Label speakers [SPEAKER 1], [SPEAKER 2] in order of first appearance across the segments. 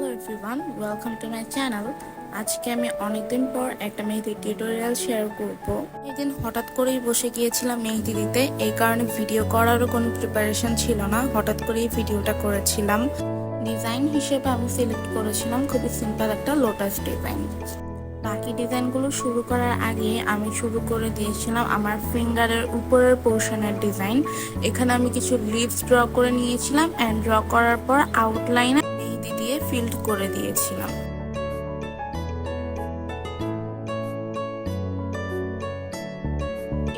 [SPEAKER 1] Hello everyone welcome to my channel আজকে আমি অনেকদিন পর একটা মেহেদির টিউটোরিয়াল শেয়ার করব। দিন হঠাৎ করেই বসে গিয়েছিলাম মেহেদি দিতে। এই কারণে ভিডিও করারও কোনো প্রিপারেশন ছিল না। হঠাৎ করেই ভিডিওটা করেছিলাম। ডিজাইন হিসেবে আমি সিলেক্ট করেছিলাম খুবই সিম্পল একটা লোটাস ডিজাইন বাকি ডিজাইনগুলো শুরু করার আগে আমি শুরু করে দিয়েছিলাম আমার ফিঙ্গারের উপরের পোর্শনের ডিজাইন এখানে আমি কিছু লিভস ড্র করে নিয়েছিলাম অ্যান্ড ড্র করার পর আউটলাইনে ফিল্ড করে দিয়েছিলাম।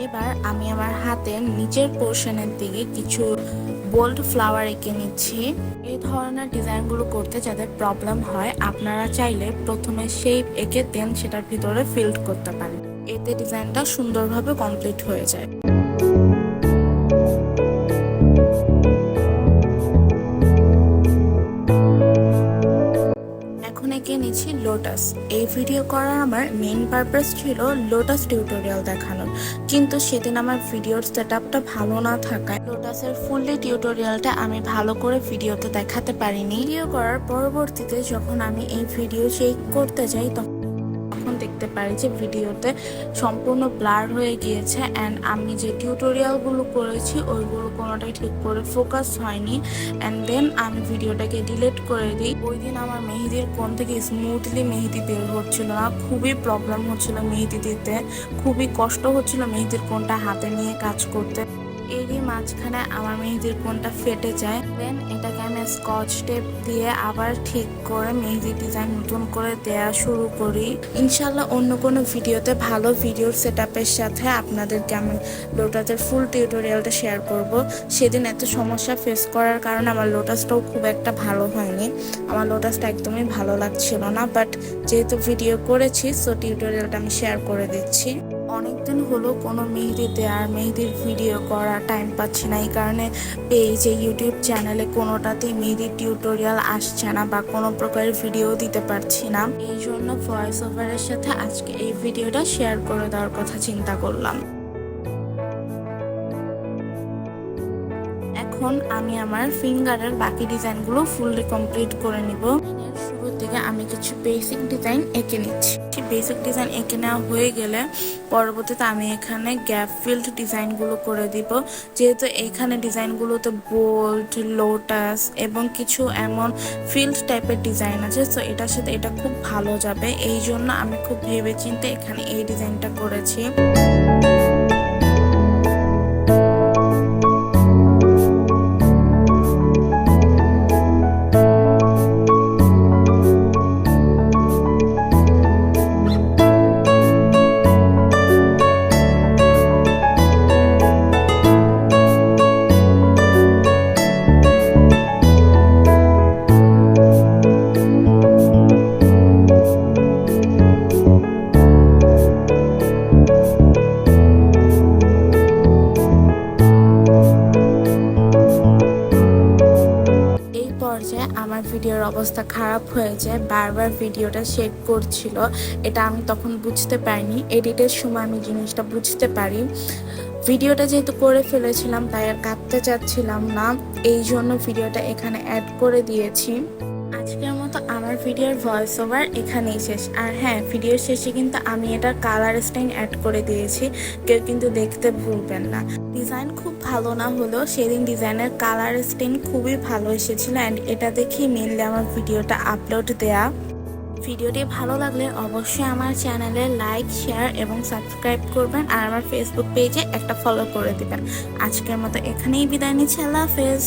[SPEAKER 1] এবার আমি আমার হাতের নিচের পোর্শনের দিকে কিছু বোল্ড ফ্লাওয়ার এঁকে নিচ্ছি। এই ধরনের ডিজাইনগুলো করতে যাদের প্রবলেম হয়, আপনারা চাইলে প্রথমে শেপ এঁকে দেন সেটার ভিতরে ফিল্ড করতে পারেন। এতে ডিজাইনটা সুন্দরভাবে কমপ্লিট হয়ে যায়। নিচ্ছি লোটাস এই ভিডিও করার আমার মেন পারপাস ছিল লোটাস টিউটোরিয়াল দেখানোর। কিন্তু সেদিন আমার ভিডিওর সেট আপটা ভালো না থাকায় লোটাসের ফুললি টিউটোরিয়ালটা আমি ভালো করে ভিডিওতে দেখাতে পারিনি। ভিডিও করার পরবর্তীতে যখন আমি এই ভিডিও চেক করতে যাই, তখন দেখতে পারি যে ভিডিওতে সম্পূর্ণ ব্লার হয়ে গিয়েছে অ্যান্ড আমি যে টিউটোরিয়ালগুলো করেছি ওইগুলো কোনোটাই ঠিক করে ফোকাস হয়নি অ্যান্ড দেন আমি ভিডিওটাকে ডিলিট করে দিই। ওই দিন আমার মেহেদির কোন থেকে স্মুথলি মেহেদি বের হচ্ছিল না, খুবই প্রবলেম হচ্ছিল মেহেদি দিতে, খুবই কষ্ট হচ্ছিল মেহেদির কোনটা হাতে নিয়ে কাজ করতে। এরই মাঝখানে আমার মেহেদির কোনটা ফেটে যায়। দেন এটাকে আমি স্কচ টেপ দিয়ে আবার ঠিক করে মেহেদি ডিজাইন নতুন করে দেয়া শুরু করি। ইনশাল্লাহ অন্য কোনো ভিডিওতে ভালো ভিডিওর সেট সাথে আপনাদেরকে আমি লোটাসের ফুল টিউটোরিয়ালটা শেয়ার করব। সেদিন এত সমস্যা ফেস করার কারণে আমার লোটাসটাও খুব একটা ভালো হয়নি। আমার লোটাসটা একদমই ভালো লাগছিল না বাট যেহেতু ভিডিও করেছি সো টিউটোরিয়ালটা আমি শেয়ার করে দিচ্ছি। অনেকদিন হলো কোনো মেহেদিতে আর মেহেদির ভিডিও করা টাইম পাচ্ছি না। এই কারণে পেজে ইউটিউব চ্যানেলে কোনোটাতেই মেহেদির টিউটোরিয়াল আসছে না বা কোনো প্রকারের ভিডিও দিতে পারছি না। এই জন্য ভয়েস ওভারের সাথে আজকে এই ভিডিওটা শেয়ার করে দেওয়ার কথা চিন্তা করলাম। এখন আমি আমার ফিঙ্গারের বাকি ডিজাইনগুলো ফুললি কমপ্লিট করে নিব। বেসিক ডিজাইন এঁকে নিচ্ছি। বেসিক ডিজাইন এঁকে নেওয়া হয়ে গেলে পরবর্তীতে আমি এখানে গ্যাপ ফিল্ড ডিজাইনগুলো করে দিব। যেহেতু এখানে ডিজাইনগুলোতে বোল্ড লোটাস এবং কিছু এমন ফিল্ড টাইপের ডিজাইন আছে তো এটার সাথে এটা খুব ভালো যাবে। এই জন্য আমি খুব ভেবে চিন্তে এখানে এই ডিজাইনটা করেছি। অবস্থা খারাপ হয়ে যায়, বারবার ভিডিওটা শেক করছিল। এটা আমি তখন বুঝতে পারিনি। এডিটের সময় আমি জিনিসটা বুঝতে পারি। ভিডিওটা যেহেতু করে ফেলেছিলাম, তাই আর কাঁদতে চাচ্ছিলাম না। এই জন্য ভিডিওটা এখানে অ্যাড করে দিয়েছি। আজকের মতো আমার ভিডিওর ভয়েস ওভার এখানেই শেষ। আর হ্যাঁ ভিডিওর শেষে কিন্তু আমি এটার কালার স্টাইন অ্যাড করে দিয়েছি। কেউ কিন্তু দেখতে ভুলবেন না। ডিজাইন খুব ভালো না হলেও সেদিন ডিজাইনের কালার স্টাইন খুবই ভালো এসেছিল অ্যান্ড এটা দেখেই মেনলি আমার ভিডিওটা আপলোড দেয়া। ভিডিওটি ভালো লাগলে অবশ্যই আমার চ্যানেলে লাইক শেয়ার এবং সাবস্ক্রাইব করবেন আর আমার ফেসবুক পেজে একটা ফলো করে দিবেন। আজকের মতো এখানেই বিদায় নিচ্ছি। আল্লাহ হাফেজ।